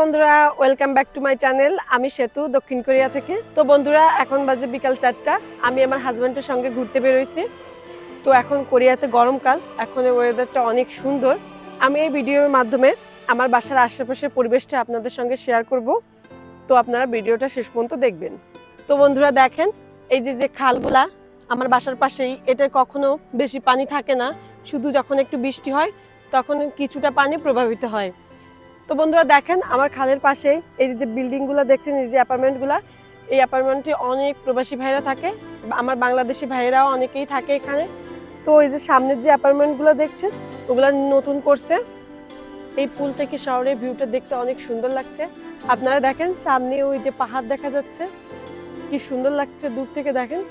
বন্ধুরা welcome back to my channel আমি সেতু, দক্ষিণ কোরিয়া থেকে। তো বন্ধুরা, এখন বাজে বিকাল চারটা। আমি আমার হাজব্যান্ডের সঙ্গে ঘুরতে বেরোইছি। তো এখন কোরিয়াতে গরমকাল এখন ওয়েদারটা অনেক সুন্দর। আমি এই ভিডিওর মাধ্যমে আমার বাসার আশেপাশের পরিবেশটা আপনাদের সঙ্গে শেয়ার করব। তো আপনারা ভিডিওটা শেষ পর্যন্ত দেখবেন। তো বন্ধুরা, দেখেন, এই যে যে খালগুলা আমার বাসার পাশেই এটা কখনো বেশি পানি থাকে না। শুধু যখন একটু বৃষ্টি হয়, তখন কিছুটা পানি প্রভাবিত হয়। তো বন্ধুরা দেখেন, আমার খালের পাশে এই যে বিল্ডিংগুলো দেখছেন, এই যে অ্যাপার্টমেন্টগুলো, এই অ্যাপার্টমেন্টে অনেক প্রবাসী ভাইরা থাকে, আমার বাংলাদেশি ভাইরাও অনেকেই থাকে এখানে। তো এই যে সামনের যে অ্যাপার্টমেন্টগুলো দেখছেন, ওগুলো নতুন করছে। এই পুল থেকে শহরের ভিউটা দেখতে অনেক সুন্দর লাগছে। আপনারা দেখেন, সামনে ওই যে পাহাড় দেখা যাচ্ছে, কি সুন্দর লাগছে দূর থেকে দেখেন।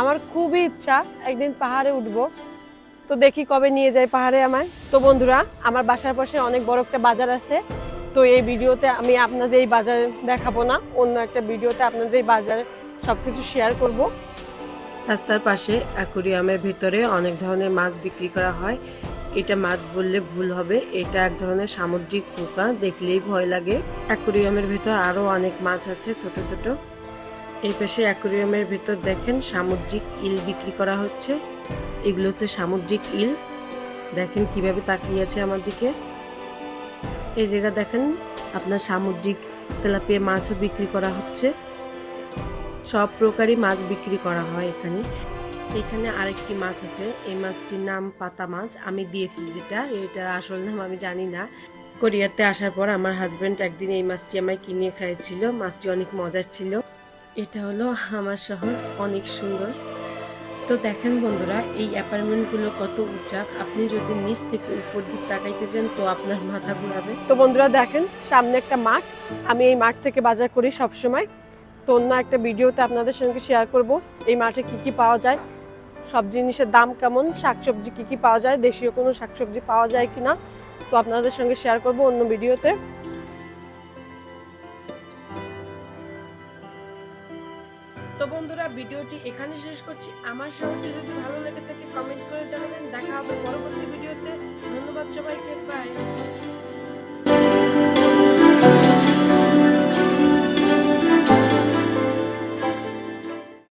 আমার খুবই ইচ্ছা একদিন পাহাড়ে উঠবো। তো দেখি কবে নিয়ে যায় পাহাড়ে আমায়। তো বন্ধুরা, আমার বাসার পাশে অনেক বড় একটা বাজার আছে। তো এই ভিডিওতে আমি আপনাদের এই বাজার দেখাবো না, অন্য একটা ভিডিওতে আপনাদের এই বাজারে সবকিছু শেয়ার করব। রাস্তার পাশে অ্যাকুরিয়ামের ভিতরে অনেক ধরনের মাছ বিক্রি করা হয়। এটা মাছ বললে ভুল হবে, এটা এক ধরনের সামুদ্রিক পোকা, দেখলেই ভয় লাগে। অ্যাকুরিয়ামের ভিতর আরও অনেক মাছ আছে, ছোট ছোট। এই পাশে অ্যাকুরিয়ামের ভিতর দেখেন সামুদ্রিক ইল বিক্রি করা হচ্ছে। এগুলো হচ্ছে সামুদ্রিক ইল। দেখেন কীভাবে তাকিয়ে আছে আমার দিকে। এই জায়গা দেখেন, আপনার সামুদ্রিক তেলাপিয়া মাছও বিক্রি করা হচ্ছে। সব প্রকারই মাছ বিক্রি করা হয় এখানে। এখানে আরেকটি মাছ আছে, এই মাছটির নাম পাতা মাছ। আমি দিয়েছি যেটা, এটা আসল নাম আমি জানি না। কোরিয়াতে আসার পর আমার হাজবেন্ড একদিন এই মাছটি আমায় কিনে খাইয়েছিল। মাছটি অনেক মজার ছিল। এটা হলো আমার শহর, অনেক সুন্দর। তো দেখেন বন্ধুরা, এই অ্যাপার্টমেন্টগুলো কত উঁচা। আপনি যদি নিচ থেকে উপর দিক তাকাইতে যান, তো আপনার মাথা ঘুরাবে। তো বন্ধুরা দেখেন, সামনে একটা মাঠ। আমি এই মাঠ থেকে বাজার করি সব সময় তো অন্য একটা ভিডিওতে আপনাদের সঙ্গে শেয়ার করব, এই মাঠে কি কি পাওয়া যায়, সব জিনিসের দাম কেমন, শাকসবজি কি কি পাওয়া যায়, দেশীয় কোনো শাকসবজি পাওয়া যায় কি না তো আপনাদের সঙ্গে শেয়ার করব অন্য ভিডিওতে। তো বন্ধুরা, ভিডিওটি এখানে শেষ করছি। আমার শহরটি যদি ভালো লেগে থাকে কমেন্ট করে জানাবেন। দেখা হবে পরবর্তী ভিডিওতে। ধন্যবাদ সবাইকে। বাই